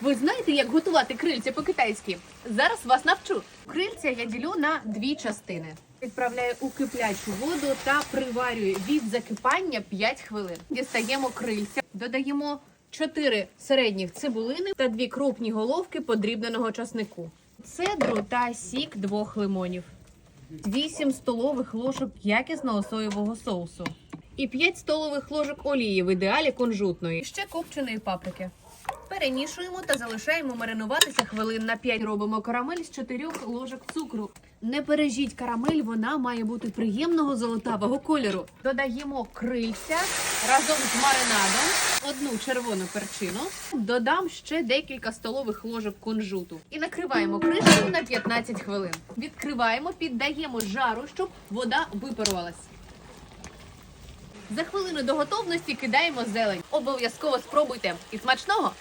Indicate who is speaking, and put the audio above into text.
Speaker 1: Ви знаєте, як готувати крильця по-китайськи? Зараз вас навчу. Крильця я ділю на дві частини. Відправляю у киплячу воду та приварюю від закипання 5 хвилин. Дістаємо крильця, додаємо 4 середніх цибулини та 2 крупні головки подрібненого часнику, цедру та сік двох лимонів, 8 столових ложок якісного соєвого соусу і 5 столових ложок олії, в ідеалі кунжутної, ще копченої паприки. Перемішуємо та залишаємо маринуватися хвилин на 5. Робимо карамель з 4 ложок цукру. Не пережіть карамель, вона має бути приємного золотавого кольору. Додаємо крильця разом з маринадом, одну червону перчину. Додам ще декілька столових ложок кунжуту і накриваємо кришкою на 15 хвилин. Відкриваємо, піддаємо жару, щоб вода випарувалась. За хвилину до готовності кидаємо зелень. Обов'язково спробуйте. І смачного!